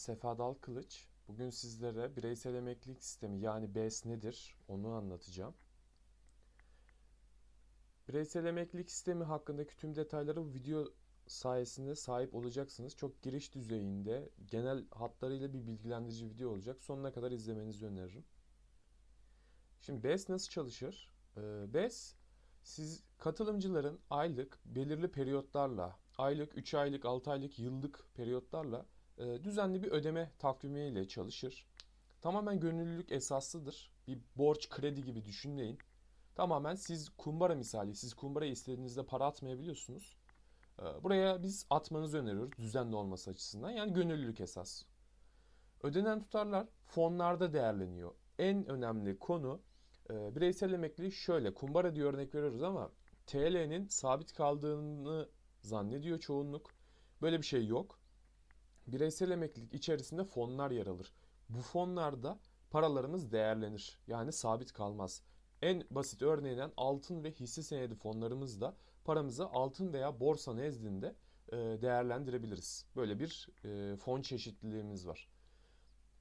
Sefa Dal Kılıç. Bugün sizlere bireysel emeklilik sistemi yani BES nedir onu anlatacağım. Bireysel emeklilik sistemi hakkındaki tüm detayları bu video sayesinde sahip olacaksınız. Çok giriş düzeyinde genel hatlarıyla bir bilgilendirici video olacak. Sonuna kadar izlemenizi öneririm. Şimdi BES nasıl çalışır? Ee, BES siz katılımcıların aylık belirli periyotlarla, aylık, 3 aylık, 6 aylık, yıllık periyotlarla düzenli bir ödeme takvimiyle çalışır. Tamamen gönüllülük esaslıdır. Bir borç, kredi gibi düşünmeyin. Tamamen siz kumbara misali, siz kumbaraya istediğinizde para atmayabiliyorsunuz. E, Buraya biz atmanızı öneriyoruz düzenli olması açısından. Yani gönüllülük esas. Ödenen tutarlar fonlarda değerleniyor. En önemli konu e, bireysel emekliliği şöyle. Kumbara diye örnek veriyoruz ama TL'nin sabit kaldığını zannediyor çoğunluk. Böyle bir şey yok. Bireysel emeklilik içerisinde fonlar yer alır. Bu fonlarda paralarımız değerlenir. Yani sabit kalmaz. En basit örneğinden altın ve hisse senedi fonlarımızda paramızı altın veya borsa nezdinde e, değerlendirebiliriz. Böyle bir e, fon çeşitliliğimiz var.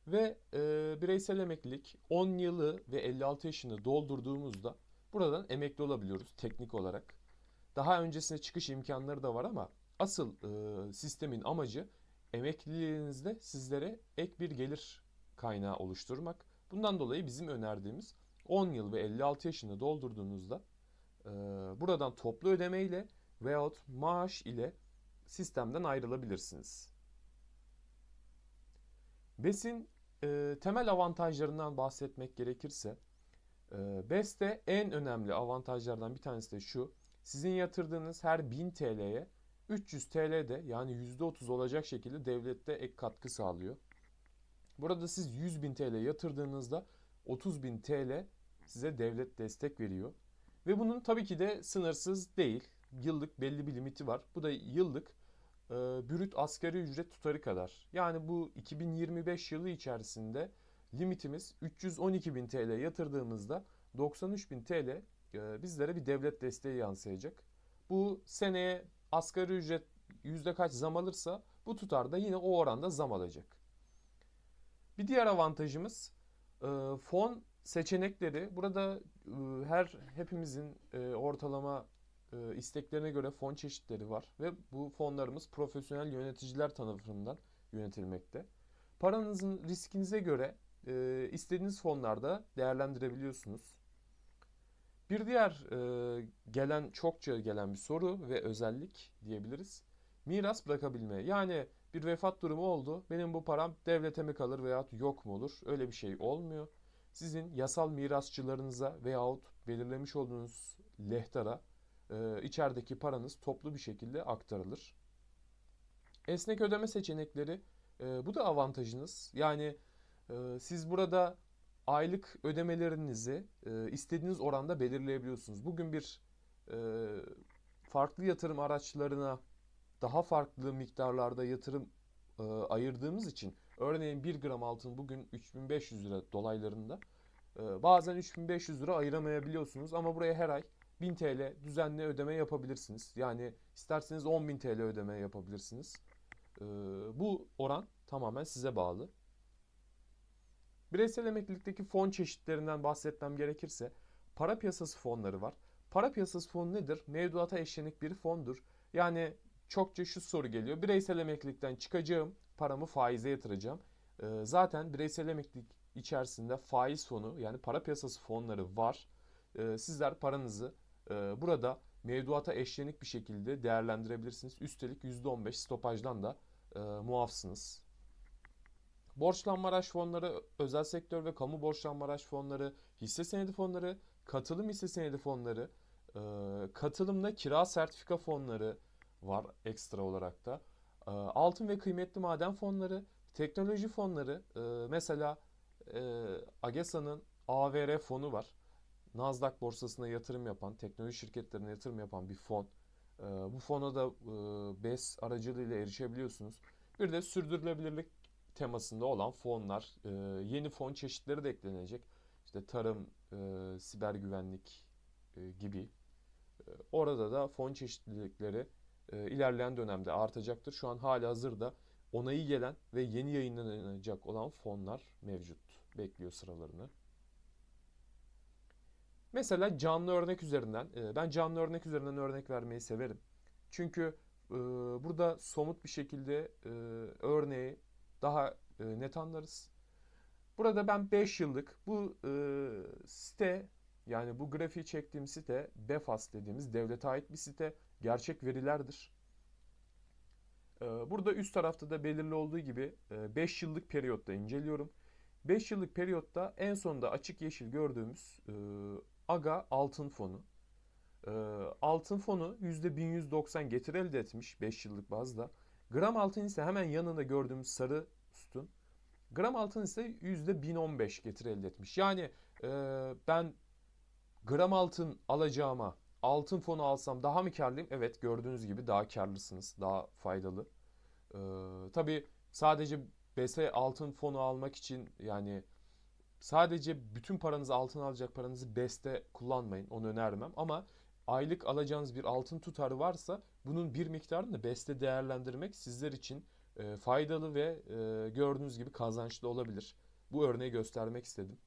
Ve e, bireysel emeklilik 10 yılı ve 56 yaşını doldurduğumuzda buradan emekli olabiliyoruz teknik olarak. Daha öncesine çıkış imkanları da var ama asıl sistemin amacı emekliliğinizde sizlere ek bir gelir kaynağı oluşturmak. Bundan dolayı bizim önerdiğimiz 10 yıl ve 56 yaşını doldurduğunuzda e, buradan toplu ödeme ile veyahut maaş ile sistemden ayrılabilirsiniz. BES'in e, temel avantajlarından bahsetmek gerekirse e, BES'te en önemli avantajlardan bir tanesi de şu. Sizin yatırdığınız her 1000 TL'ye 300 TL de yani %30 olacak şekilde devlette ek katkı sağlıyor. Burada siz 100 bin TL yatırdığınızda 30 bin TL size devlet destek veriyor. Ve bunun tabii ki de sınırsız değil. Yıllık belli bir limiti var. Bu da yıllık e, brüt asgari ücret tutarı kadar. Yani bu 2025 yılı içerisinde limitimiz 312 bin TL yatırdığımızda 93 bin TL e, bizlere bir devlet desteği yansıyacak. Bu seneye asgari ücret yüzde kaç zam alırsa bu tutarda yine o oranda zam alacak. Bir diğer avantajımız e, fon seçenekleri. Burada e, her hepimizin e, ortalama e, isteklerine göre fon çeşitleri var ve bu fonlarımız profesyonel yöneticiler tarafından yönetilmekte. Paranızın riskinize göre e, istediğiniz fonlarda değerlendirebiliyorsunuz. Bir diğer e, gelen çokça gelen bir soru ve özellik diyebiliriz. Miras bırakabilme. Yani bir vefat durumu oldu. Benim bu param devlete mi kalır veyahut yok mu olur? Öyle bir şey olmuyor. Sizin yasal mirasçılarınıza veyahut belirlemiş olduğunuz lehtara e, içerideki paranız toplu bir şekilde aktarılır. Esnek ödeme seçenekleri e, bu da avantajınız. Yani e, siz burada aylık ödemelerinizi e, istediğiniz oranda belirleyebiliyorsunuz. Bugün bir e, farklı yatırım araçlarına daha farklı miktarlarda yatırım e, ayırdığımız için örneğin 1 gram altın bugün 3500 lira dolaylarında e, bazen 3500 lira ayıramayabiliyorsunuz ama buraya her ay 1000 TL düzenli ödeme yapabilirsiniz. Yani isterseniz 10.000 TL ödeme yapabilirsiniz. E, bu oran tamamen size bağlı. Bireysel emeklilikteki fon çeşitlerinden bahsetmem gerekirse para piyasası fonları var. Para piyasası fonu nedir? Mevduata eşlenik bir fondur. Yani çokça şu soru geliyor. Bireysel emeklilikten çıkacağım, paramı faize yatıracağım. Ee, zaten bireysel emeklilik içerisinde faiz fonu yani para piyasası fonları var. Ee, sizler paranızı e, burada mevduata eşlenik bir şekilde değerlendirebilirsiniz. Üstelik %15 stopajdan da e, muafsınız. Borçlanma fonları, özel sektör ve kamu borçlanma fonları, hisse senedi fonları, katılım hisse senedi fonları, e, katılımla kira sertifika fonları var ekstra olarak da. E, altın ve kıymetli maden fonları, teknoloji fonları, e, mesela e, AGESA'nın AVR fonu var. Nasdaq borsasına yatırım yapan, teknoloji şirketlerine yatırım yapan bir fon. E, bu fona da e, BES aracılığıyla erişebiliyorsunuz. Bir de sürdürülebilirlik temasında olan fonlar, e, yeni fon çeşitleri de eklenecek. İşte tarım, e, siber güvenlik e, gibi. E, orada da fon çeşitlilikleri e, ilerleyen dönemde artacaktır. Şu an hali hazırda onayı gelen ve yeni yayınlanacak olan fonlar mevcut. Bekliyor sıralarını. Mesela canlı örnek üzerinden, e, ben canlı örnek üzerinden örnek vermeyi severim. Çünkü e, burada somut bir şekilde e, örneği daha net anlarız. Burada ben 5 yıllık bu site yani bu grafiği çektiğim site Befas dediğimiz devlete ait bir site. Gerçek verilerdir. Burada üst tarafta da belirli olduğu gibi 5 yıllık periyotta inceliyorum. 5 yıllık periyotta en sonunda açık yeşil gördüğümüz AGA altın fonu. Altın fonu %1190 getiri elde etmiş 5 yıllık bazda. Gram altın ise hemen yanında gördüğümüz sarı sütun. Gram altın ise %1015 getiri elde etmiş. Yani ben gram altın alacağıma altın fonu alsam daha mı karlıyım? Evet gördüğünüz gibi daha karlısınız. Daha faydalı. Ee, tabii sadece BS altın fonu almak için yani sadece bütün paranızı altın alacak paranızı BES'te kullanmayın. Onu önermem ama aylık alacağınız bir altın tutarı varsa bunun bir miktarını da BES'te değerlendirmek sizler için e, faydalı ve e, gördüğünüz gibi kazançlı olabilir. Bu örneği göstermek istedim.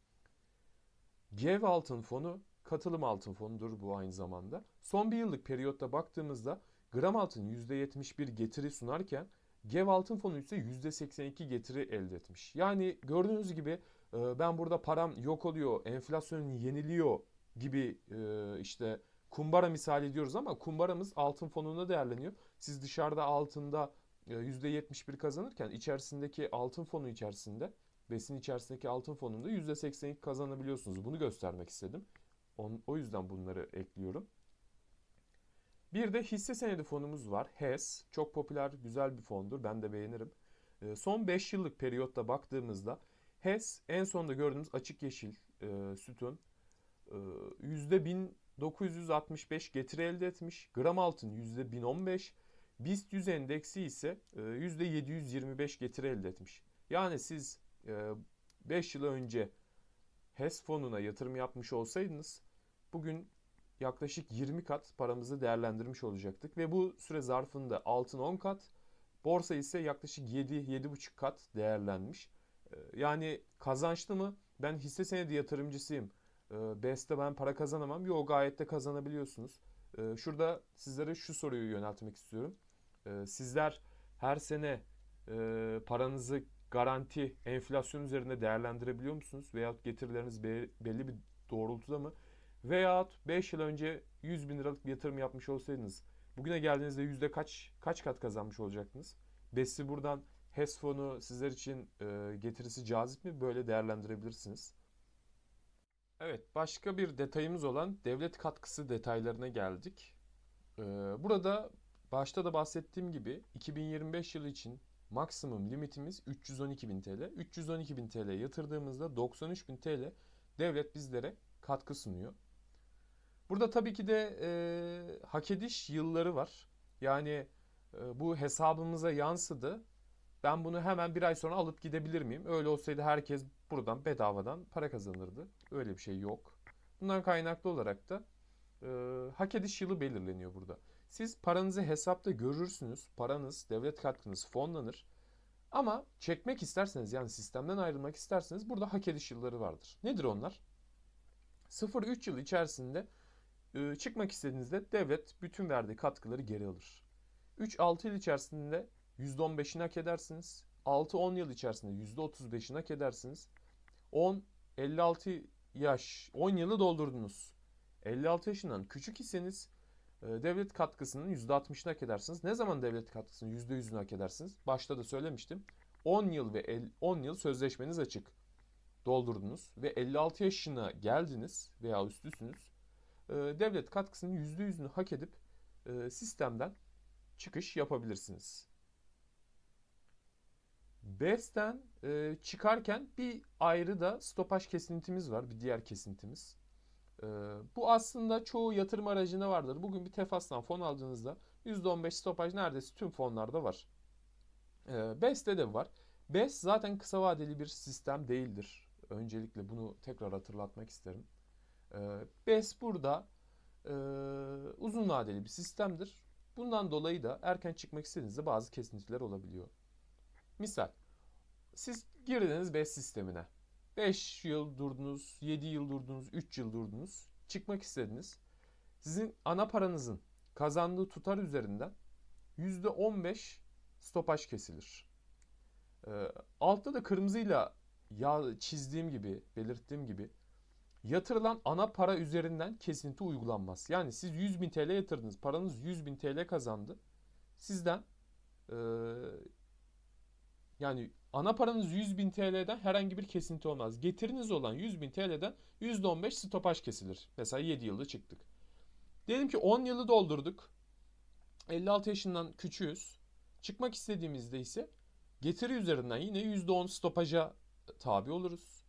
GEV altın fonu katılım altın fonudur bu aynı zamanda. Son bir yıllık periyotta baktığımızda gram altın %71 getiri sunarken GEV altın fonu ise %82 getiri elde etmiş. Yani gördüğünüz gibi e, ben burada param yok oluyor, enflasyon yeniliyor gibi e, işte kumbara misali diyoruz ama kumbaramız altın fonunda değerleniyor. Siz dışarıda altında %71 e, kazanırken içerisindeki altın fonu içerisinde besin içerisindeki altın fonunda %82 kazanabiliyorsunuz. Bunu göstermek istedim. O yüzden bunları ekliyorum. Bir de hisse senedi fonumuz var. HES. Çok popüler, güzel bir fondur. Ben de beğenirim. Ee, son 5 yıllık periyotta baktığımızda HES en sonunda gördüğümüz açık yeşil e, sütun e, %1965 getiri elde etmiş. Gram altın %1015. BIST 100 endeksi ise e, %725 getiri elde etmiş. Yani siz 5 yıl önce HES fonuna yatırım yapmış olsaydınız bugün yaklaşık 20 kat paramızı değerlendirmiş olacaktık. Ve bu süre zarfında altın 10 kat, borsa ise yaklaşık 7-7,5 kat değerlenmiş. Ee, yani kazançlı mı? Ben hisse senedi yatırımcısıyım. Ee, BES'te ben para kazanamam. Yok gayet de kazanabiliyorsunuz. Ee, şurada sizlere şu soruyu yöneltmek istiyorum. Sizler her sene e, paranızı garanti enflasyon üzerinde değerlendirebiliyor musunuz? Veyahut getirileriniz belli bir doğrultuda mı? Veyahut 5 yıl önce 100 bin liralık bir yatırım yapmış olsaydınız bugüne geldiğinizde yüzde kaç kaç kat kazanmış olacaktınız? Besi buradan HES fonu sizler için e, getirisi cazip mi? Böyle değerlendirebilirsiniz. Evet, başka bir detayımız olan devlet katkısı detaylarına geldik. Ee, burada başta da bahsettiğim gibi 2025 yılı için maksimum limitimiz 312.000 TL. 312.000 TL yatırdığımızda 93.000 TL devlet bizlere katkı sunuyor. Burada tabii ki de e, hak ediş yılları var. Yani e, bu hesabımıza yansıdı. Ben bunu hemen bir ay sonra alıp gidebilir miyim? Öyle olsaydı herkes buradan bedavadan para kazanırdı. Öyle bir şey yok. Bundan kaynaklı olarak da e, hak ediş yılı belirleniyor burada. Siz paranızı hesapta görürsünüz. Paranız, devlet katkınız fonlanır. Ama çekmek isterseniz yani sistemden ayrılmak isterseniz burada hak ediş yılları vardır. Nedir onlar? 0-3 yıl içerisinde e, çıkmak istediğinizde devlet bütün verdiği katkıları geri alır. 3-6 yıl içerisinde %15'ini hak edersiniz. 6-10 yıl içerisinde %35'ini hak edersiniz. 10-56 yaş 10 yılı doldurdunuz. 56 yaşından küçük iseniz e, devlet katkısının %60'ını hak edersiniz. Ne zaman devlet katkısının %100'ünü hak edersiniz? Başta da söylemiştim. 10 yıl ve 10 yıl sözleşmeniz açık. Doldurdunuz ve 56 yaşına geldiniz veya üstüsünüz. E, devlet katkısının %100'ünü hak edip e, sistemden çıkış yapabilirsiniz. BES'ten çıkarken bir ayrı da stopaj kesintimiz var. Bir diğer kesintimiz. Ee, bu aslında çoğu yatırım aracında vardır. Bugün bir Tefas'tan fon aldığınızda %15 stopaj neredeyse tüm fonlarda var. Ee, BES'te de var. BES zaten kısa vadeli bir sistem değildir. Öncelikle bunu tekrar hatırlatmak isterim. Ee, BES burada e, uzun vadeli bir sistemdir. Bundan dolayı da erken çıkmak istediğinizde bazı kesintiler olabiliyor. Misal siz girdiniz BES sistemine. 5 yıl durdunuz, 7 yıl durdunuz, 3 yıl durdunuz. Çıkmak istediniz. Sizin ana paranızın kazandığı tutar üzerinden %15 stopaj kesilir. Ee, altta da kırmızıyla ya çizdiğim gibi, belirttiğim gibi yatırılan ana para üzerinden kesinti uygulanmaz. Yani siz 100 bin TL yatırdınız, paranız 100 bin TL kazandı. Sizden e, yani ana paranız 100 bin TL'den herhangi bir kesinti olmaz. Getiriniz olan 100 bin TL'den %15 stopaj kesilir. Mesela 7 yılda çıktık. Diyelim ki 10 yılı doldurduk. 56 yaşından küçüğüz. Çıkmak istediğimizde ise getiri üzerinden yine %10 stopaja tabi oluruz.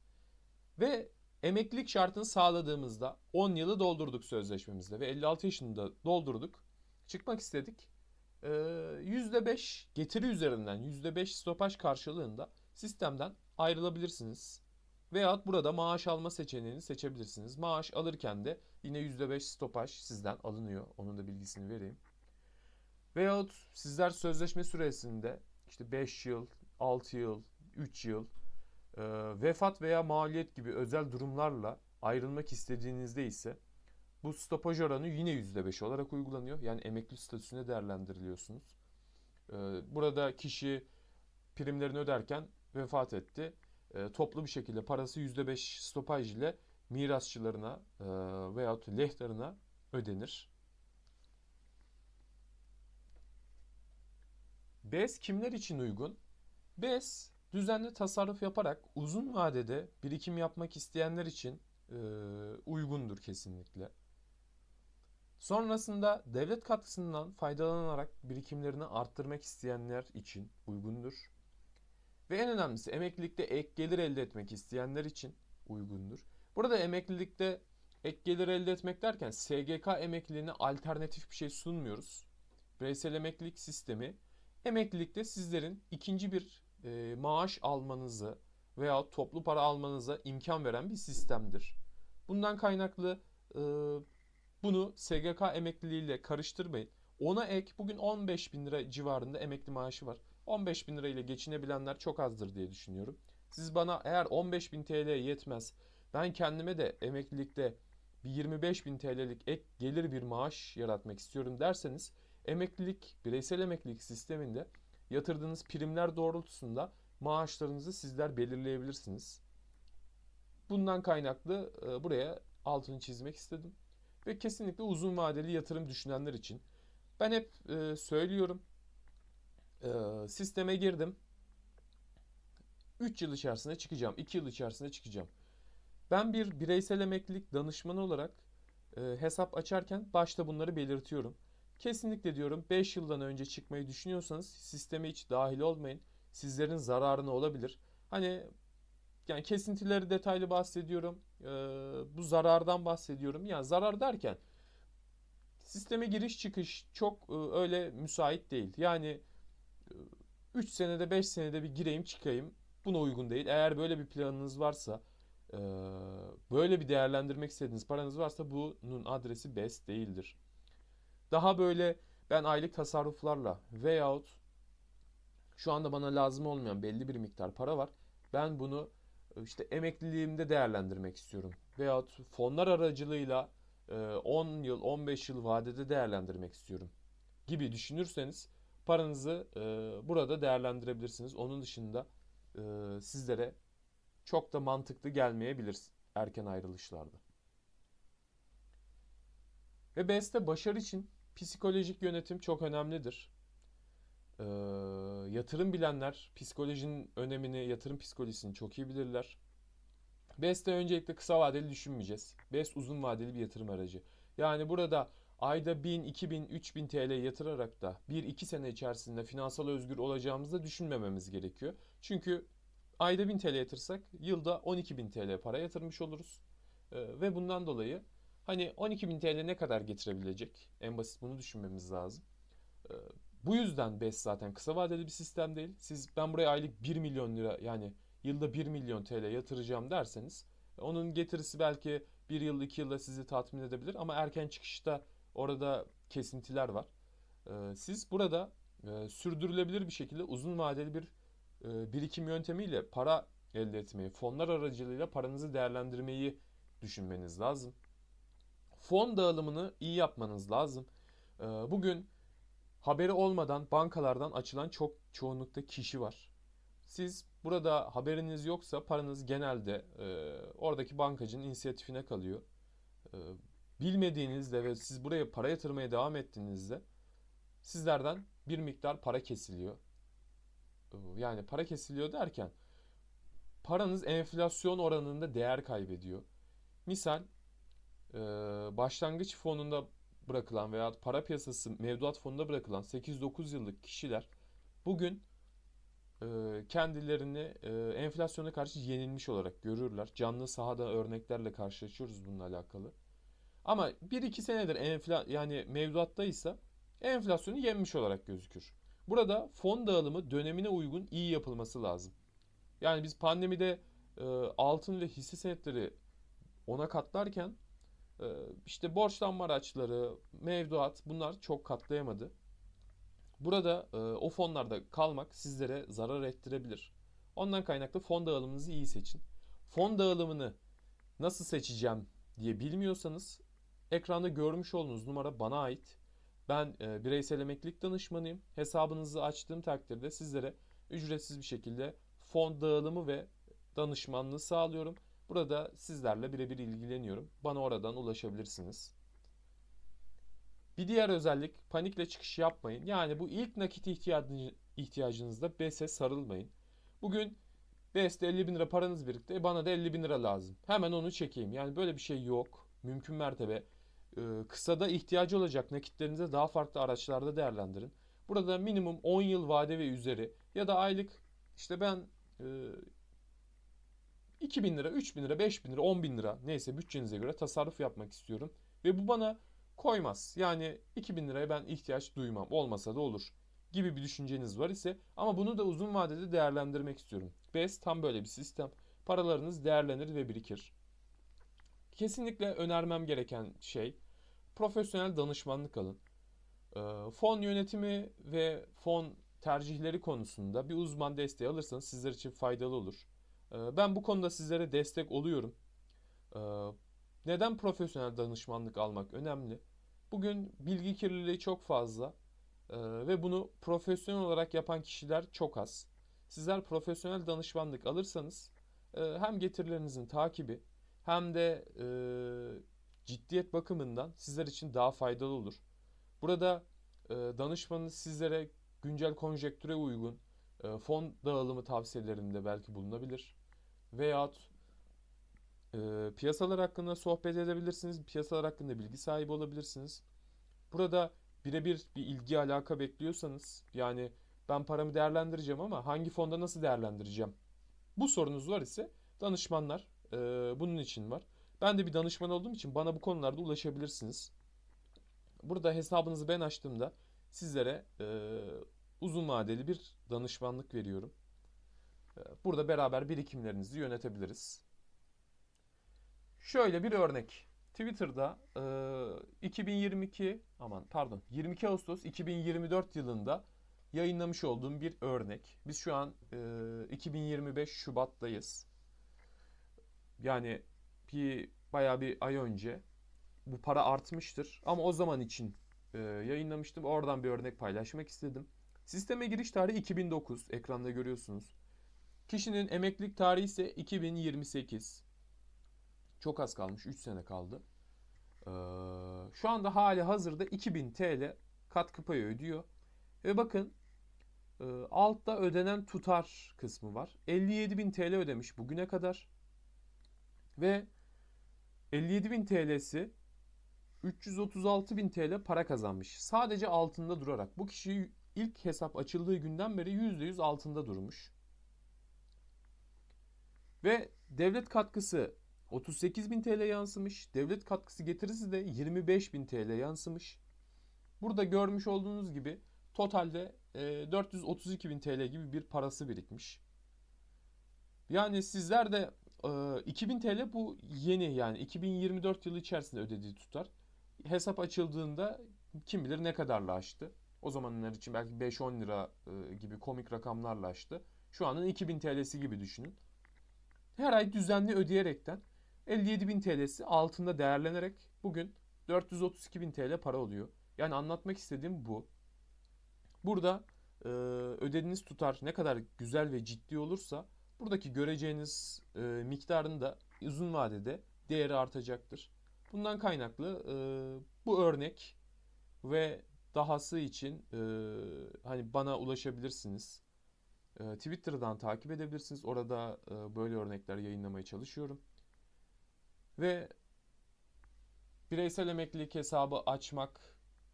Ve emeklilik şartını sağladığımızda 10 yılı doldurduk sözleşmemizde ve 56 yaşında doldurduk. Çıkmak istedik. Ee, %5 getiri üzerinden %5 stopaj karşılığında sistemden ayrılabilirsiniz. Veyahut burada maaş alma seçeneğini seçebilirsiniz. Maaş alırken de yine %5 stopaj sizden alınıyor. Onun da bilgisini vereyim. Veyahut sizler sözleşme süresinde işte 5 yıl, 6 yıl, 3 yıl e, vefat veya maliyet gibi özel durumlarla ayrılmak istediğinizde ise bu stopaj oranı yine %5 olarak uygulanıyor. Yani emekli statüsüne değerlendiriliyorsunuz. E, burada kişi primlerini öderken vefat etti. E, toplu bir şekilde parası %5 stopaj ile mirasçılarına e, veyahut lehtarına ödenir. BES kimler için uygun? BES düzenli tasarruf yaparak uzun vadede birikim yapmak isteyenler için e, uygundur kesinlikle. Sonrasında devlet katkısından faydalanarak birikimlerini arttırmak isteyenler için uygundur. Ve en önemlisi emeklilikte ek gelir elde etmek isteyenler için uygundur. Burada emeklilikte ek gelir elde etmek derken SGK emekliliğine alternatif bir şey sunmuyoruz. Bireysel emeklilik sistemi emeklilikte sizlerin ikinci bir e, maaş almanızı veya toplu para almanıza imkan veren bir sistemdir. Bundan kaynaklı e, bunu SGK emekliliğiyle karıştırmayın. Ona ek bugün 15 bin lira civarında emekli maaşı var. 15 bin lira ile geçinebilenler çok azdır diye düşünüyorum. Siz bana eğer 15 bin TL yetmez ben kendime de emeklilikte bir 25 bin TL'lik ek gelir bir maaş yaratmak istiyorum derseniz emeklilik, bireysel emeklilik sisteminde yatırdığınız primler doğrultusunda maaşlarınızı sizler belirleyebilirsiniz. Bundan kaynaklı e, buraya altını çizmek istedim. Ve kesinlikle uzun vadeli yatırım düşünenler için. Ben hep e, söylüyorum. E, sisteme girdim. 3 yıl içerisinde çıkacağım. 2 yıl içerisinde çıkacağım. Ben bir bireysel emeklilik danışmanı olarak e, hesap açarken başta bunları belirtiyorum. Kesinlikle diyorum 5 yıldan önce çıkmayı düşünüyorsanız sisteme hiç dahil olmayın. Sizlerin zararına olabilir. Hani yani kesintileri detaylı bahsediyorum. Ee, bu zarardan bahsediyorum. Yani zarar derken sisteme giriş çıkış çok e, öyle müsait değil. Yani 3 senede 5 senede bir gireyim çıkayım buna uygun değil. Eğer böyle bir planınız varsa e, böyle bir değerlendirmek istediğiniz paranız varsa bunun adresi BES değildir. Daha böyle ben aylık tasarruflarla veyahut şu anda bana lazım olmayan belli bir miktar para var. Ben bunu işte emekliliğimde değerlendirmek istiyorum. Veyahut fonlar aracılığıyla 10 yıl 15 yıl vadede değerlendirmek istiyorum gibi düşünürseniz paranızı burada değerlendirebilirsiniz. Onun dışında sizlere çok da mantıklı gelmeyebilir erken ayrılışlarda. Ve BES'te başarı için psikolojik yönetim çok önemlidir. Ee, yatırım bilenler psikolojinin önemini, yatırım psikolojisini çok iyi bilirler. BES'te öncelikle kısa vadeli düşünmeyeceğiz. BES uzun vadeli bir yatırım aracı. Yani burada ayda 1000, 2000, 3000 TL yatırarak da 1-2 sene içerisinde finansal özgür olacağımızı da düşünmememiz gerekiyor. Çünkü ayda 1000 TL yatırsak yılda 12.000 TL para yatırmış oluruz. Ee, ve bundan dolayı Hani 12.000 TL ne kadar getirebilecek? En basit bunu düşünmemiz lazım. Ee, bu yüzden BES zaten kısa vadeli bir sistem değil. Siz ben buraya aylık 1 milyon lira yani yılda 1 milyon TL yatıracağım derseniz onun getirisi belki 1 yıl 2 yılda sizi tatmin edebilir ama erken çıkışta orada kesintiler var. Ee, siz burada e, sürdürülebilir bir şekilde uzun vadeli bir e, birikim yöntemiyle para elde etmeyi, fonlar aracılığıyla paranızı değerlendirmeyi düşünmeniz lazım. Fon dağılımını iyi yapmanız lazım. E, bugün haberi olmadan bankalardan açılan çok çoğunlukta kişi var. Siz burada haberiniz yoksa paranız genelde e, oradaki bankacının inisiyatifine kalıyor. E, bilmediğinizde ve siz buraya para yatırmaya devam ettiğinizde sizlerden bir miktar para kesiliyor. E, Yani para kesiliyor derken paranız enflasyon oranında değer kaybediyor. Misal e, başlangıç fonunda bırakılan veya para piyasası mevduat fonunda bırakılan 8-9 yıllık kişiler bugün e, kendilerini e, enflasyona karşı yenilmiş olarak görürler. Canlı sahada örneklerle karşılaşıyoruz bununla alakalı. Ama 1-2 senedir enfla yani mevduattaysa enflasyonu yenmiş olarak gözükür. Burada fon dağılımı dönemine uygun iyi yapılması lazım. Yani biz pandemide e, altın ve hisse senetleri ona katlarken işte borçlanma araçları, mevduat bunlar çok katlayamadı. Burada e, o fonlarda kalmak sizlere zarar ettirebilir. Ondan kaynaklı fon dağılımınızı iyi seçin. Fon dağılımını nasıl seçeceğim diye bilmiyorsanız ekranda görmüş olduğunuz numara bana ait. Ben e, bireysel emeklilik danışmanıyım. Hesabınızı açtığım takdirde sizlere ücretsiz bir şekilde fon dağılımı ve danışmanlığı sağlıyorum. Burada sizlerle birebir ilgileniyorum. Bana oradan ulaşabilirsiniz. Bir diğer özellik panikle çıkış yapmayın. Yani bu ilk nakit ihtiyacı, ihtiyacınızda BES'e sarılmayın. Bugün BES'te 50 bin lira paranız birikti. Bana da 50 bin lira lazım. Hemen onu çekeyim. Yani böyle bir şey yok. Mümkün mertebe e, kısada ihtiyacı olacak nakitlerinizi daha farklı araçlarda değerlendirin. Burada minimum 10 yıl vade ve üzeri ya da aylık işte ben e, 2000 lira, 3000 lira, 5000 lira, 10 bin lira neyse bütçenize göre tasarruf yapmak istiyorum. Ve bu bana koymaz. Yani 2000 liraya ben ihtiyaç duymam. Olmasa da olur gibi bir düşünceniz var ise ama bunu da uzun vadede değerlendirmek istiyorum. BES tam böyle bir sistem. Paralarınız değerlenir ve birikir. Kesinlikle önermem gereken şey profesyonel danışmanlık alın. Ee, Fon yönetimi ve fon tercihleri konusunda bir uzman desteği alırsanız sizler için faydalı olur. Ee, Ben bu konuda sizlere destek oluyorum. Ee, Neden profesyonel danışmanlık almak önemli? Bugün bilgi kirliliği çok fazla ee, ve bunu profesyonel olarak yapan kişiler çok az. Sizler profesyonel danışmanlık alırsanız e, hem getirilerinizi takibi hem de e, ciddiyet bakımından sizler için daha faydalı olur. Burada e, danışmanınız sizlere güncel konjektüre uygun fon dağılımı tavsiyelerinde belki bulunabilir. Veyahut e, piyasalar hakkında sohbet edebilirsiniz. Piyasalar hakkında bilgi sahibi olabilirsiniz. Burada birebir bir ilgi alaka bekliyorsanız yani ben paramı değerlendireceğim ama hangi fonda nasıl değerlendireceğim? Bu sorunuz var ise danışmanlar e, bunun için var. Ben de bir danışman olduğum için bana bu konularda ulaşabilirsiniz. Burada hesabınızı ben açtığımda sizlere e, uzun vadeli bir danışmanlık veriyorum. Burada beraber birikimlerinizi yönetebiliriz. Şöyle bir örnek. Twitter'da e, 2022 aman pardon 22 Ağustos 2024 yılında yayınlamış olduğum bir örnek. Biz şu an e, 2025 Şubat'tayız. Yani bir bayağı bir ay önce bu para artmıştır. Ama o zaman için e, yayınlamıştım. Oradan bir örnek paylaşmak istedim. Sisteme giriş tarihi 2009. Ekranda görüyorsunuz. Kişinin emeklilik tarihi ise 2028. Çok az kalmış. 3 sene kaldı. Ee, şu anda hali hazırda 2000 TL katkı payı ödüyor. Ve bakın e, altta ödenen tutar kısmı var. 57.000 TL ödemiş bugüne kadar. Ve 57.000 TL'si 336.000 TL para kazanmış. Sadece altında durarak. Bu kişi ilk hesap açıldığı günden beri %100 altında durmuş. Ve devlet katkısı 38.000 TL yansımış. Devlet katkısı getirisi de 25.000 TL yansımış. Burada görmüş olduğunuz gibi totalde e, 432.000 TL gibi bir parası birikmiş. Yani sizler de e, 2000 TL bu yeni yani 2024 yılı içerisinde ödediği tutar. Hesap açıldığında kim bilir ne kadarla açtı. O zamanlar için belki 5-10 lira e, gibi komik rakamlarla açtı. Şu anın 2000 TL'si gibi düşünün. Her ay düzenli ödeyerekten 57.000 TL'si altında değerlenerek bugün 432.000 TL para oluyor. Yani anlatmak istediğim bu. Burada e, ödediğiniz tutar ne kadar güzel ve ciddi olursa buradaki göreceğiniz e, miktarın da uzun vadede değeri artacaktır. Bundan kaynaklı e, bu örnek ve dahası için e, hani bana ulaşabilirsiniz. E, Twitter'dan takip edebilirsiniz. Orada e, böyle örnekler yayınlamaya çalışıyorum. Ve bireysel emeklilik hesabı açmak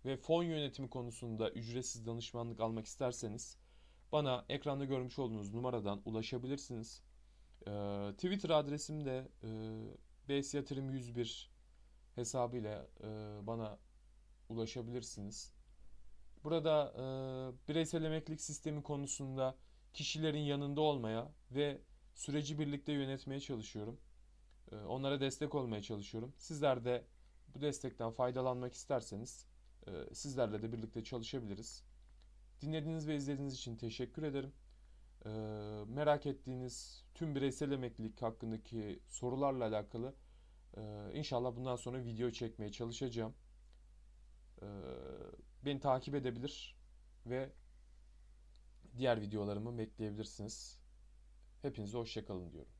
ve fon yönetimi konusunda ücretsiz danışmanlık almak isterseniz bana ekranda görmüş olduğunuz numaradan ulaşabilirsiniz. E, Twitter adresim de e, BS Yatırım 101 hesabıyla e, bana ulaşabilirsiniz. Burada e, bireysel emeklilik sistemi konusunda kişilerin yanında olmaya ve süreci birlikte yönetmeye çalışıyorum. E, onlara destek olmaya çalışıyorum. Sizler de bu destekten faydalanmak isterseniz e, sizlerle de birlikte çalışabiliriz. Dinlediğiniz ve izlediğiniz için teşekkür ederim. E, merak ettiğiniz tüm bireysel emeklilik hakkındaki sorularla alakalı e, inşallah bundan sonra video çekmeye çalışacağım. E, beni takip edebilir ve diğer videolarımı bekleyebilirsiniz. Hepinize hoşçakalın diyorum.